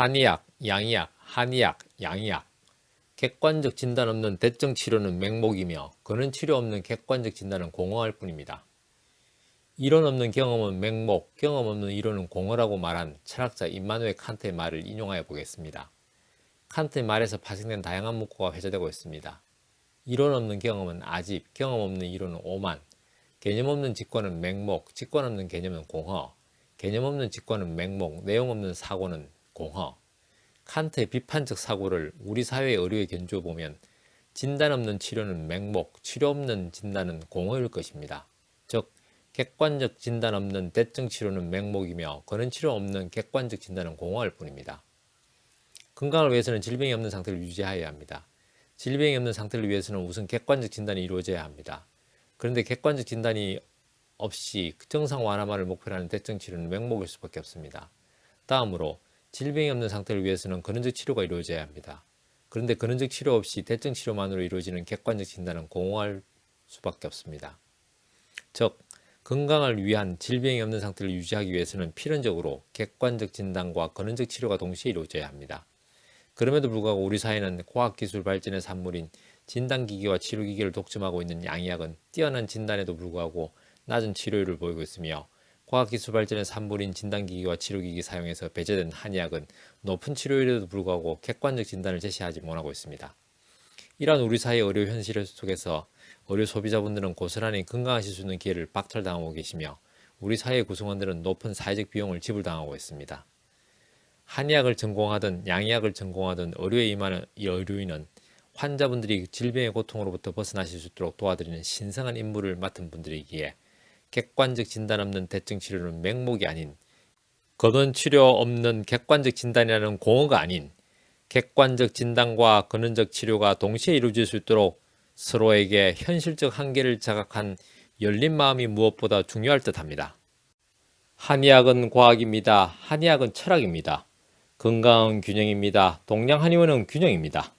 한의학, 양의학, 한의학, 양의학. 객관적 진단 없는 대증 치료는 맹목이며 그는 치료 없는 객관적 진단은 공허할 뿐입니다. 이론 없는 경험은 맹목, 경험 없는 이론은 공허라고 말한 철학자 임마누엘 칸트의 말을 인용하여 보겠습니다. 칸트의 말에서 파생된 다양한 문구가 회자되고 있습니다. 이론 없는 경험은 아집, 경험 없는 이론은 오만, 개념 없는 직관은 맹목, 직관 없는 개념은 공허, 개념 없는 직관은 맹목, 내용 없는 사고는 공허. 칸트의 비판적 사고를 우리 사회의 의료에 견주어 보면 진단 없는 치료는 맹목, 치료 없는 진단은 공허일 것입니다. 즉, 객관적 진단 없는 대증 치료는 맹목이며 그런 치료 없는 객관적 진단은 공허할 뿐입니다. 건강을 위해서는 질병이 없는 상태를 유지해야 합니다. 질병이 없는 상태를 위해서는 우선 객관적 진단이 이루어져야 합니다. 그런데 객관적 진단이 없이 정상 완화만을 목표로 하는 대증 치료는 맹목일 수밖에 없습니다. 다음으로 질병이 없는 상태를 위해서는 근원적 치료가 이루어져야 합니다. 그런데 근원적 치료 없이 대증 치료만으로 이루어지는 객관적 진단은 공허할 수밖에 없습니다. 즉, 건강을 위한 질병이 없는 상태를 유지하기 위해서는 필연적으로 객관적 진단과 근원적 치료가 동시에 이루어져야 합니다. 그럼에도 불구하고 우리 사회는 과학기술 발전의 산물인 진단기기와 치료기기를 독점하고 있는 양의학은 뛰어난 진단에도 불구하고 낮은 치료율을 보이고 있으며 과학기술 발전의 산물인 진단기기와 치료기기 사용에서 배제된 한의학은 높은 치료율에도 불구하고 객관적 진단을 제시하지 못하고 있습니다. 이러한 우리 사회 의료 현실 속에서 의료 소비자분들은 고스란히 건강하실 수 있는 기회를 박탈당하고 계시며 우리 사회 구성원들은 높은 사회적 비용을 지불당하고 있습니다. 한의학을 전공하든 양의학을 전공하든 의료에 임하는 이 의료인은 환자분들이 질병의 고통으로부터 벗어나실 수 있도록 도와드리는 신성한 임무를 맡은 분들이기에 객관적 진단 없는 대증 치료는 맹목이 아닌 근원 치료 없는 객관적 진단이라는 공허가 아닌 객관적 진단과 근원적 치료가 동시에 이루어질 수 있도록 서로에게 현실적 한계를 자각한 열린 마음이 무엇보다 중요할 듯합니다. 한의학은 과학입니다. 한의학은 철학입니다. 건강은 균형입니다. 동양 한의원은 균형입니다.